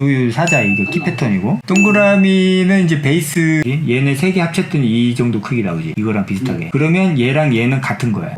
요 사자 이거 키 패턴이고. 동그라미는 이제 베이스 얘네 세 개 합쳤더니 이 정도 크기 나오지. 이거랑 비슷하게. 그러면 얘랑 얘는 같은 거야.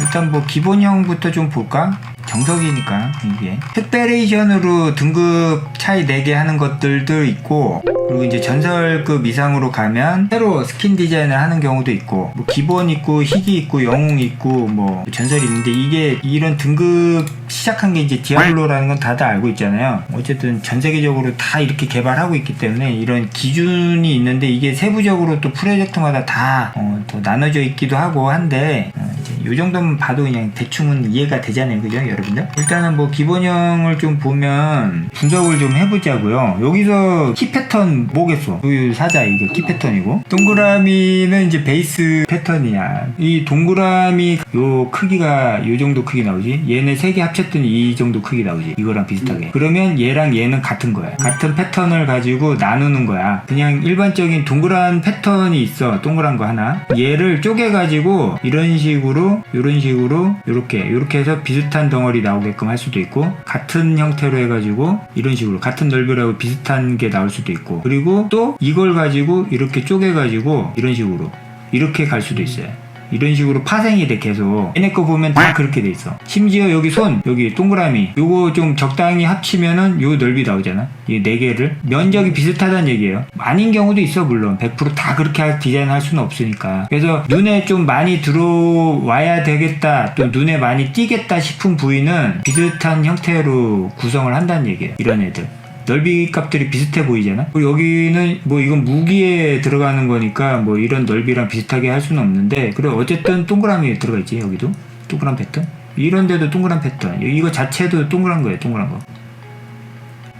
일단 뭐 기본형부터 좀 볼까? 정석이니까 이게. 특베레이션으로 등급 차이 4개 하는 것들도 있고 그리고 이제 전설급 이상으로 가면 새로 스킨 디자인을 하는 경우도 있고 뭐 기본 있고 희귀 있고 영웅 있고 뭐 전설이 있는데 이게 이런 등급 시작한 게 이제 디아블로라는 건 다들 알고 있잖아요. 어쨌든 전 세계적으로 다 이렇게 개발하고 있기 때문에 이런 기준이 있는데 이게 세부적으로 또 프로젝트마다 다 어, 또 나눠져 있기도 하고 한데 어, 요 정도만 봐도 그냥 대충은 이해가 되잖아요. 그죠 여러분들? 일단은 뭐 기본형을 좀 보면 분석을 좀 해보자고요. 여기서 키 패턴 뭐겠어? 요 사자 이거 키 패턴이고. 동그라미는 이제 베이스 패턴이야. 이 동그라미 요 크기가 요 정도 크기 나오지? 얘네 세 개 합쳤더니 이 정도 크기 나오지. 이거랑 비슷하게. 그러면 얘랑 얘는 같은 거야. 같은 패턴을 가지고 나누는 거야. 그냥 일반적인 동그란 패턴이 있어. 동그란 거 하나. 얘를 쪼개 가지고 이런 식으로 이런 식으로 이렇게 이렇게 해서 비슷한 덩어리 나오게끔 할 수도 있고 같은 형태로 해가지고 이런 식으로 같은 넓이라고 비슷한 게 나올 수도 있고 그리고 또 이걸 가지고 이렇게 쪼개 가지고 이런 식으로 이렇게 갈 수도 있어요 이런 식으로 파생이 돼 계속. 얘네 거 보면 다 그렇게 돼 있어. 심지어 여기 손 여기 동그라미 요거 좀 적당히 합치면은 요 넓이 나오잖아. 이 네 개를. 면적이 비슷하다는 얘기예요. 아닌 경우도 있어 물론. 100%다 그렇게 할- 디자인할 수는 없으니까. 그래서 눈에 좀 많이 들어와야 되겠다 또 눈에 많이 띄겠다 싶은 부위는 비슷한 형태로 구성을 한다는 얘기예요 이런 애들 넓이 값들이 비슷해 보이잖아. 그리고 여기는 뭐 이건 무기에 들어가는 거니까 뭐 이런 넓이랑 비슷하게 할 수는 없는데 그래 어쨌든 동그라미 들어가 있지 여기도 동그란 패턴. 이런 데도 동그란 패턴. 이거 자체도 동그란 거예요 동그란 거.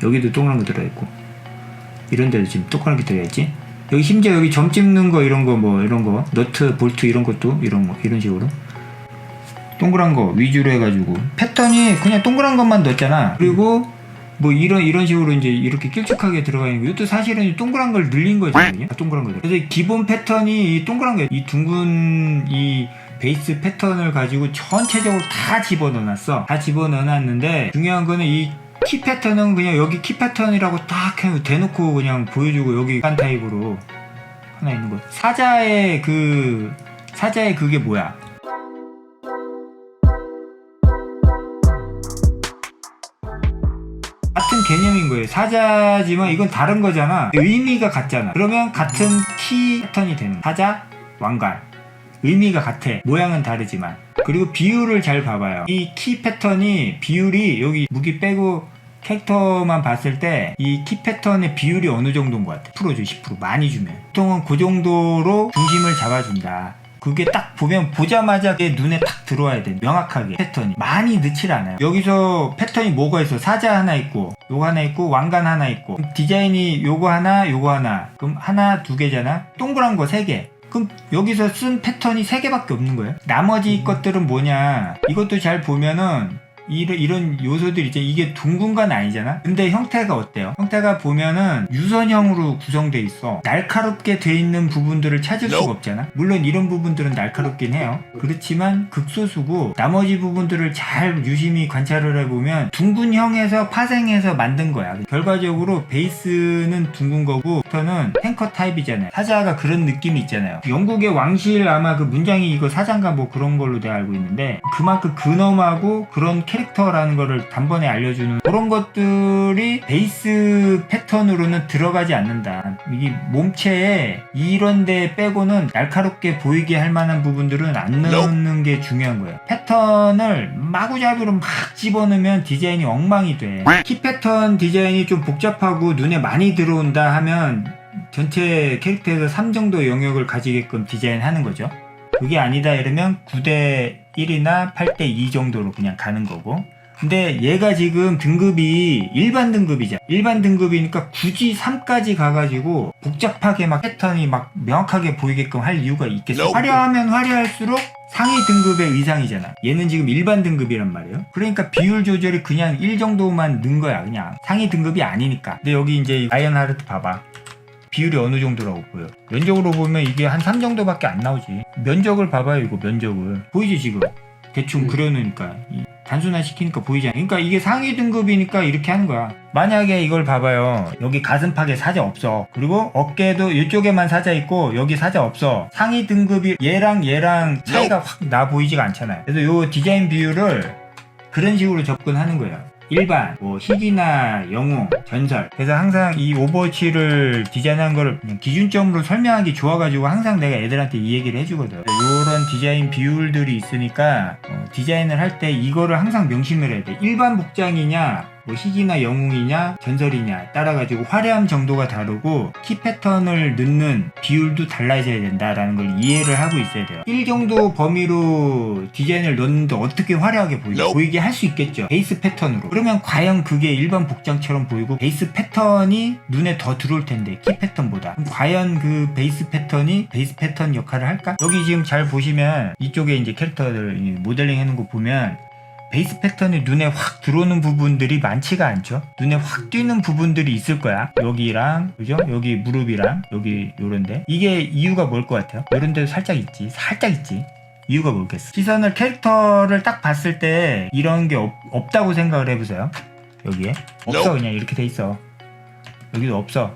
여기도 동그란 거 들어 있고 이런 데도 지금 동그란 게 들어 있지. 여기 심지어 여기 점 찍는 거 이런 거 뭐 이런 거 너트 볼트 이런 것도 이런 거 이런 식으로 동그란 거 위주로 해가지고 패턴이 그냥 동그란 것만 넣었잖아. 그리고 뭐 이런 이런 식으로 이제 이렇게 길쭉하게 들어가 있는 거 이것도 사실은 동그란 걸 늘린 거거든요. 동그란 거. 그래서 기본 패턴이 이 동그란 거, 이 둥근 이 베이스 패턴을 가지고 전체적으로 다 집어넣어놨어. 다 집어넣어놨는데 중요한 거는 이키 패턴은 그냥 여기 키 패턴이라고 딱 해- 대놓고 그냥 보여주고 여기 간 타입으로 하나 있는 거. 사자의 그 사자의 그게 뭐야? 같은 개념인 거예요. 사자지만 이건 다른 거잖아. 의미가 같잖아. 그러면 같은 키 패턴이 되는 거야. 사자, 왕관. 의미가 같아. 모양은 다르지만. 그리고 비율을 잘 봐봐요. 이 키 패턴이 비율이 여기 무기 빼고 캐릭터만 봤을 때 이 키 패턴의 비율이 어느 정도인 것 같아? 10% 줘, 10% 많이 주면. 보통은 그 정도로 중심을 잡아준다. 그게 딱 보면 보자마자 내 눈에 딱 들어와야 돼. 명확하게 패턴이 많이 넣질 않아요. 여기서 패턴이 뭐가 있어? 사자 하나 있고, 요거 하나 있고, 왕관 하나 있고. 디자인이 요거 하나, 요거 하나. 그럼 하나 두 개잖아. 동그란 거 세 개. 그럼 여기서 쓴 패턴이 세 개밖에 없는 거예요. 나머지 것들은 뭐냐? 이것도 잘 보면은 이런, 이런 요소들 있잖아. 이게 둥근 건 아니잖아? 근데 형태가 어때요? 형태가 보면은 유선형으로 구성돼 있어. 날카롭게 돼 있는 부분들을 찾을 수가 없잖아? 물론 이런 부분들은 날카롭긴 해요. 그렇지만 극소수고 나머지 부분들을 잘 유심히 관찰을 해보면 둥근 형에서 파생해서 만든 거야. 결과적으로 베이스는 둥근 거고 부터는 탱커 타입이잖아요. 사자가 그런 느낌이 있잖아요. 영국의 왕실 아마 그 문장이 이거 사자인가 뭐 그런 걸로 내가 알고 있는데 그만큼 근엄하고 그런 캐릭터라는 거를 단번에 알려주는 그런 것들이 베이스 패턴으로는 들어가지 않는다. 이게 몸체에 이런 데 빼고는 날카롭게 보이게 할 만한 부분들은 안 넣는 게 중요한 거예요. 패턴을 마구잡이로 막 집어넣으면 디자인이 엉망이 돼. 키 패턴 디자인이 좀 복잡하고 눈에 많이 들어온다 하면 전체 캐릭터에서 3 정도 영역을 가지게끔 디자인하는 거죠. 그게 아니다 이러면 9대 1이나 8대 2 정도로 그냥 가는 거고. 근데 얘가 지금 등급이 일반 등급이잖아. 일반 등급이니까 굳이 3까지 가가지고 복잡하게 막 패턴이 막 명확하게 보이게끔 할 이유가 있겠어. 화려하면 화려할수록 상위 등급의 의상이잖아. 얘는 지금 일반 등급이란 말이에요. 그러니까 비율 조절이 그냥 1 정도만 넣은 거야. 그냥 상위 등급이 아니니까. 근데 여기 이제 아이언 하르트 봐봐. 비율이 어느 정도라고 보여 면적으로 보면 이게 한 3 정도밖에 안 나오지. 면적을 봐봐요 이거 면적을. 보이지 지금? 대충 음. 그려놓으니까. 이- 단순화 시키니까 보이잖아. 그러니까 이게 상위 등급이니까 이렇게 하는 거야. 만약에 이걸 봐봐요. 여기 가슴팍에 사자 없어. 그리고 어깨도 이쪽에만 사자 있고 여기 사자 없어. 상위 등급이 얘랑 얘랑 차이가 확 나 보이지가 않잖아요. 그래서 요 디자인 비율을 그런 식으로 접근하는 거예요 일반, 뭐 희귀나 영웅, 전설. 그래서 항상 이 오버워치를 디자인한 그냥 기준점으로 설명하기 좋아가지고 항상 내가 애들한테 이 얘기를 해주거든. 이런 디자인 비율들이 있으니까 어, 디자인을 할 때 이거를 항상 명심을 해야 돼. 일반 복장이냐, 뭐 희귀나 영웅이냐, 전설이냐 따라가지고 화려함 정도가 다르고 키 패턴을 넣는 비율도 달라져야 된다라는 걸 이해를 하고 있어야 돼요. 1 정도 범위로 디자인을 넣는데 어떻게 화려하게 보이게, 보이게 할 수 있겠죠. 베이스 패턴으로. 그러면 과연 그게 일반 복장처럼 보이고 베이스 패턴이 눈에 더 들어올 텐데 키 패턴보다. 과연 그 베이스 패턴이 베이스 패턴 역할을 할까? 여기 지금 잘 보시면 이쪽에 이제 캐릭터들 이 모델링 해놓은 거 보면 베이스 패턴이 눈에 확 들어오는 부분들이 많지가 않죠. 눈에 확 띄는 부분들이 있을 거야. 여기랑 그죠? 여기 무릎이랑 여기 요런데 이게 이유가 뭘 것 같아요? 요런 데도 살짝 있지. 살짝 있지. 이유가 뭐겠어? 시선을 캐릭터를 딱 봤을 때 이런 게 없, 없다고 생각을 해보세요. 여기에 없어 그냥 이렇게 돼 있어. 여기도 없어.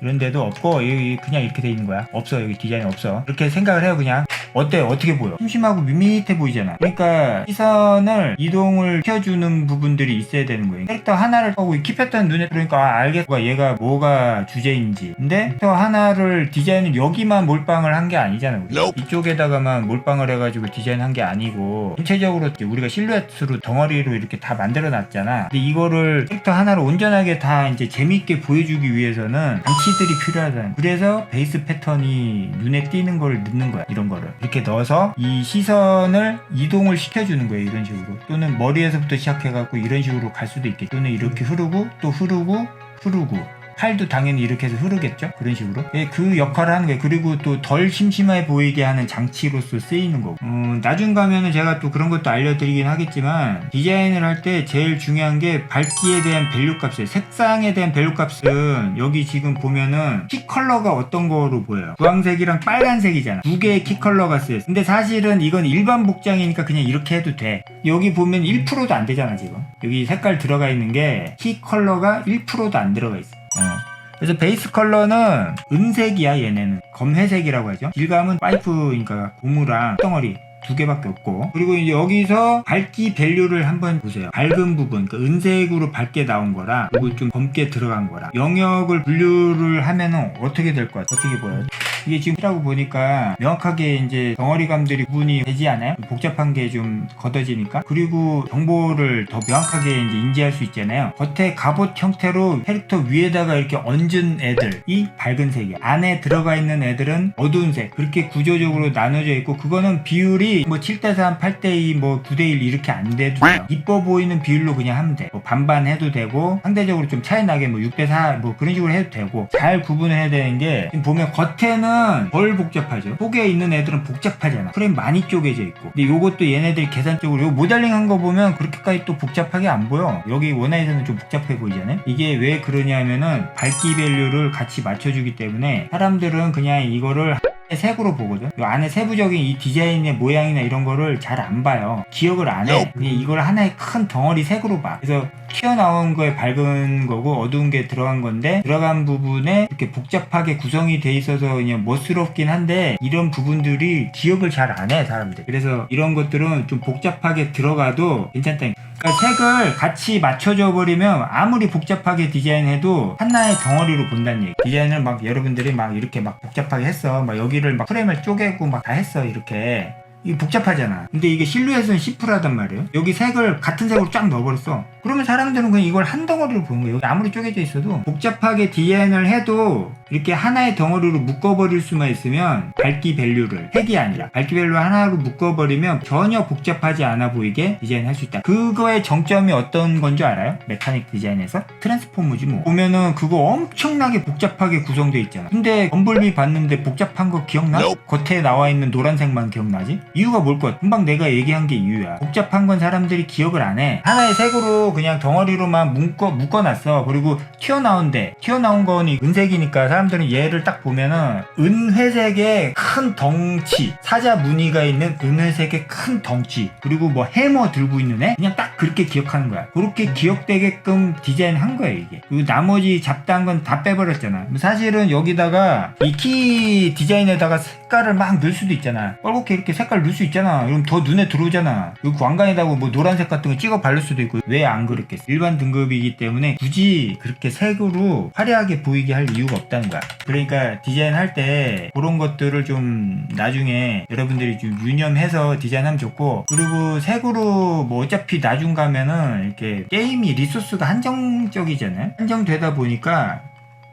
이런 데도 없고 여기 그냥 이렇게 돼 있는 거야. 없어 여기 디자인 없어. 이렇게 생각을 해요 그냥. 어때? 어떻게 보여? 심심하고 밋밋해 보이잖아. 그러니까 시선을 이동을 시켜주는 부분들이 있어야 되는 거예요. 캐릭터 하나를 하고 키 패턴 눈에 들어오니까 아, 알겠어. 얘가 뭐가 주제인지. 근데 캐릭터 하나를 디자인을 여기만 몰빵을 한 게 아니잖아. 우리. 이쪽에다가만 몰빵을 해가지고 디자인한 게 아니고 전체적으로 우리가 실루엣으로 덩어리로 이렇게 다 만들어 놨잖아. 근데 이거를 캐릭터 하나를 온전하게 다 이제 재밌게 보여주기 위해서는 장치들이 필요하다. 그래서 베이스 패턴이 눈에 띄는 걸 넣는 거야. 이런 거를 이렇게 넣어서 이 시선을 이동을 시켜주는 거예요. 이런 식으로 또는 머리에서부터 시작해갖고 이런 식으로 갈 수도 있겠죠. 또는 이렇게 흐르고 또 흐르고 흐르고. 팔도 당연히 이렇게 해서 흐르겠죠? 그런 식으로. 예, 그 역할을 하는 거예요. 그리고 또 덜 심심해 보이게 하는 장치로서 쓰이는 거고. 어, 나중 가면은 제가 또 그런 것도 알려드리긴 하겠지만, 디자인을 할 때 제일 중요한 게 밝기에 대한 밸류 값이에요. 색상에 대한 밸류 값은 여기 지금 보면은 키 컬러가 어떤 거로 보여요? 주황색이랑 빨간색이잖아. 두 개의 키 컬러가 쓰여. 근데 사실은 이건 일반 복장이니까 그냥 이렇게 해도 돼. 여기 보면 1%도 안 되잖아, 지금. 여기 색깔 들어가 있는 게 키 컬러가 1%도 안 들어가 있어. 어. 그래서 베이스 컬러는 은색이야 얘네는. 검회색이라고 하죠. 질감은 파이프니까 고무랑 덩어리 두 개밖에 없고. 그리고 여기서 밝기 밸류를 한번 보세요. 밝은 부분 그러니까 은색으로 밝게 나온 거랑 그리고 좀 검게 들어간 거랑 영역을 분류를 하면은 어떻게 될 것 같아요? 어떻게 보여요 이게 지금 라고 보니까 명확하게 이제 덩어리감들이 구분이 되지 않아요? 복잡한 게 좀 걷어지니까? 그리고 정보를 더 명확하게 이제 인지할 수 있잖아요. 겉에 갑옷 형태로 캐릭터 위에다가 이렇게 얹은 애들이 밝은 색이야. 안에 들어가 있는 애들은 어두운 색 그렇게 구조적으로 나눠져 있고 그거는 비율이 뭐 7대3, 8대2, 뭐 9대1 이렇게 안 돼도 돼요. 이뻐 보이는 비율로 그냥 하면 돼 뭐 반반 해도 되고 상대적으로 좀 차이 나게 뭐 6대4 뭐 그런 식으로 해도 되고 잘 구분을 해야 되는 게 지금 보면 겉에는 덜 복잡하죠 속에 있는 애들은 복잡하잖아 프레임 많이 쪼개져 있고 근데 요것도 얘네들이 계산적으로 요 모델링 한 거 보면 그렇게까지 또 복잡하게 안 보여 여기 원화에서는 좀 복잡해 보이잖아요 이게 왜 그러냐면은 밝기 밸류를 같이 맞춰주기 때문에 사람들은 그냥 이거를 색으로 보거든. 이 안에 세부적인 이 디자인의 모양이나 이런 거를 잘 안 봐요. 기억을 안 해. 그냥 이걸 하나의 큰 덩어리 색으로 봐. 그래서 튀어나온 거에 밝은 거고 어두운 게 들어간 건데 들어간 부분에 이렇게 복잡하게 구성이 돼 있어서 그냥 멋스럽긴 한데 이런 부분들이 기억을 잘 안 해 사람들. 그래서 이런 것들은 좀 복잡하게 들어가도 괜찮다. 그러니까 색을 같이 맞춰줘 버리면 아무리 복잡하게 디자인해도 하나의 덩어리로 본다는 얘기. 디자인을 막 여러분들이 막 이렇게 막 복잡하게 했어. 막 여기를 막 프레임을 쪼개고 막 다 했어 이렇게. 이게 복잡하잖아. 근데 이게 실루엣은 시프라단 말이에요. 여기 색을 같은 색으로 쫙 넣어버렸어. 그러면 사람들은 그냥 이걸 한 덩어리로 보는 거예요. 아무리 쪼개져 있어도 복잡하게 디자인을 해도 이렇게 하나의 덩어리로 묶어버릴 수만 있으면 밝기 밸류를 색이 아니라 밝기 밸류 하나로 묶어버리면 전혀 복잡하지 않아 보이게 디자인할 수 있다. 그거의 정점이 어떤 건 줄 알아요? 메카닉 디자인에서 트랜스포머지 뭐. 보면은 그거 엄청나게 복잡하게 구성되어 있잖아. 근데 범블비 봤는데 복잡한 거 기억나? Nope. 겉에 나와 있는 노란색만 기억나지? 이유가 뭘것 같아? 금방 내가 얘기한 게 이유야. 복잡한 건 사람들이 기억을 안 해. 하나의 색으로 그냥 덩어리로만 묶어, 묶어놨어. 그리고 튀어나온데, 튀어나온 거니 은색이니까 사람들은 얘를 딱 보면은 은회색의 큰 덩치 사자 무늬가 있는 은회색의 큰 덩치 그리고 뭐 해머 들고 있는 애? 그냥 딱 그렇게 기억하는 거야. 그렇게 기억되게끔 디자인한 거야 이게. 그리고 나머지 잡다한 건 다 빼버렸잖아. 사실은 여기다가 이 키 디자인에다가 색깔을 막 넣을 수도 있잖아. 빨갛게 이렇게 색깔 넣을 수 있잖아. 그럼 더 눈에 들어오잖아. 여기 광간에다가 뭐 노란색 같은 거 찍어 바를 수도 있고 왜 안 그랬겠어? 일반 등급이기 때문에 굳이 그렇게 색으로 화려하게 보이게 할 이유가 없다는 거야. 그러니까 디자인할 때 그런 것들을 좀 나중에 여러분들이 좀 유념해서 디자인하면 좋고 그리고 색으로 뭐 어차피 나중 가면은 이렇게 게임이 리소스가 한정적이잖아요. 한정되다 보니까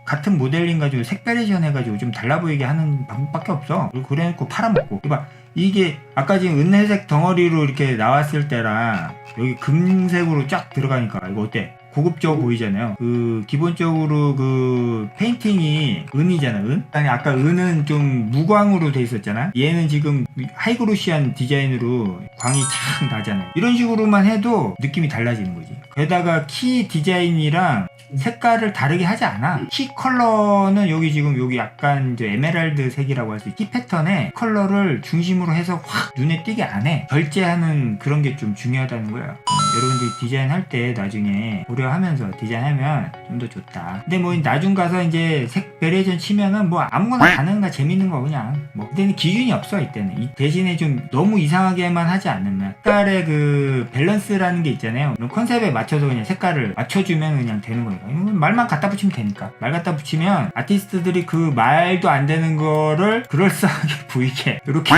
같은 모델링 가지고 색베레이션 해가지고 좀 달라 보이게 하는 방법밖에 없어. 그래놓고 팔아먹고. 이봐. 이게 아까 지금 은혜색 덩어리로 이렇게 나왔을 때랑 여기 금색으로 쫙 들어가니까 이거 어때? 고급져 보이잖아요. 그 기본적으로 그 페인팅이 은이잖아, 은. 아니 아까 은은 좀 무광으로 돼 있었잖아. 얘는 지금 하이그로시한 디자인으로 광이 착 나잖아요. 이런 식으로만 해도 느낌이 달라지는 거지. 게다가 키 디자인이랑 색깔을 다르게 하지 않아. 키 컬러는 여기 지금 여기 약간 이제 에메랄드 색이라고 할 수 있지. 키 패턴에 컬러를 중심으로 해서 확 눈에 띄게 안 해. 결제하는 그런 게 좀 중요하다는 거야. 여러분들이 디자인할 때 나중에 고려하면서 디자인하면 좀 더 좋다. 근데 뭐 나중 가서 이제 색 베레이션 치면은 뭐 아무거나 가는 거 재밌는 거 그냥 뭐 그때는 기준이 없어 이때는 이 대신에 좀 너무 이상하게만 하지 않으면 색깔의 그 밸런스라는 게 있잖아요. 컨셉에 맞춰서 그냥 색깔을 맞춰주면 그냥 되는 이건 말만 갖다 붙이면 되니까. 말 갖다 붙이면 아티스트들이 그 말도 안 되는 거를 그럴싸하게 보이게 이렇게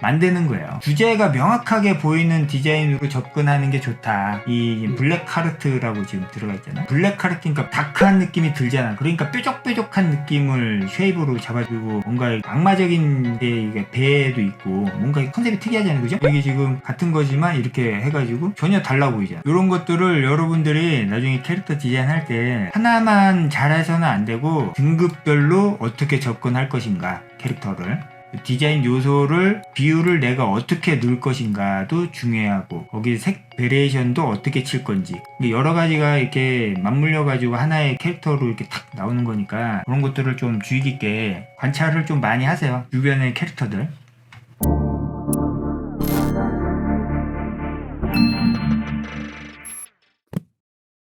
만드는 거예요. 주제가 명확하게 보이는 디자인으로 접근하는 게 좋다. 이 블랙 카르트라고 지금 들어가 있잖아. 블랙 카르트니까 다크한 느낌이 들잖아. 그러니까 뾰족뾰족한 느낌을 쉐입으로 잡아주고 뭔가 악마적인 게 배도 있고 뭔가 컨셉이 특이하잖아요. 그죠? 이게 지금 같은 거지만 이렇게 해가지고 전혀 달라 보이잖아. 이런 것들을 여러분들이 나중에 캐릭터 디자인할 때 하나만 잘해서는 안 되고 등급별로 어떻게 접근할 것인가 캐릭터를 디자인 요소를 비율을 내가 어떻게 넣을 것인가도 중요하고 거기 색 베리에이션도 어떻게 칠 건지 여러 가지가 이렇게 맞물려 가지고 하나의 캐릭터로 이렇게 탁 나오는 거니까 그런 것들을 좀 주의 깊게 관찰을 좀 많이 하세요. 주변의 캐릭터들